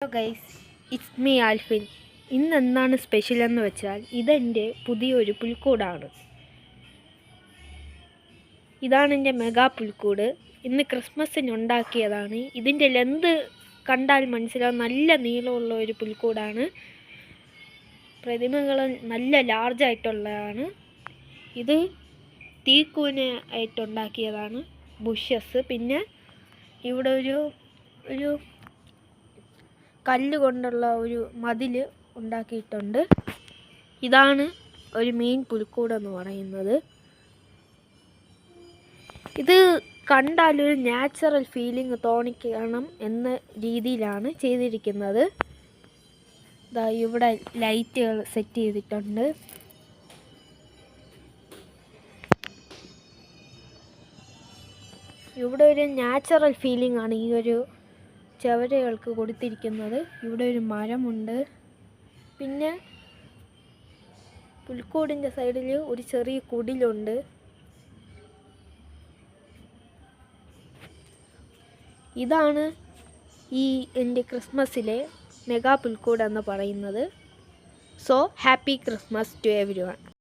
Hello guys it's me Alfin ഇന്ന് എന്താണ് special എന്ന് വെച്ചാൽ ഇതെന്റെ പുതിയൊരു പുൽക്കൂടാണ്. ഇതാണ് എന്റെ മെഗാ പുൽക്കൂട്. ഇന്ന് ക്രിസ്മസിന് ഉണ്ടാക്കിയതാണ്. ഇതിന്റെ ലെന്ത് കണ്ടാൽ മനസ്സിലാവും. നല്ല നീളമുള്ള ഒരു പുൽക്കൂടാണ്. പ്രതിമകൾ നല്ല ലാർജായിട്ടുള്ളതാണ് ഇത് തീക്കൂന ആയിട്ടുണ്ടാക്കിയതാണ് ബുഷസ് പിന്നെ ഇവിടെ ഒരു ഒരു കല്ല് കൊണ്ടുള്ള ഒരു മതിൽ ഉണ്ടാക്കിയിട്ടുണ്ട്. ഇതാണ് ഒരു മെയിൻ പുൽക്കൂടെന്ന് പറയുന്നത്. ഇത് കണ്ടാൽ ഒരു നാച്ചുറൽ ഫീലിംഗ് തോന്നിക്കണം എന്ന രീതിയിലാണ് ചെയ്തിരിക്കുന്നത്. ഇതാ ഇവിടെ ലൈറ്റുകൾ സെറ്റ് ചെയ്തിട്ടുണ്ട്. ഇവിടെ ഒരു നാച്ചുറൽ ഫീലിംഗ് ആണ് ഈ ഒരു ചവരകൾക്ക് കൊടുത്തിരിക്കുന്നത്. ഇവിടെ ഒരു മരമുണ്ട്. പിന്നെ പുൽക്കൂടിന്റെ സൈഡിൽ ഒരു ചെറിയ കുടിലുണ്ട്. ഇതാണ് ഈ എന്റെ ക്രിസ്മസിലെ മെഗാ പുൽക്കൂട് എന്ന് പറയുന്നത്. So happy Christmas to everyone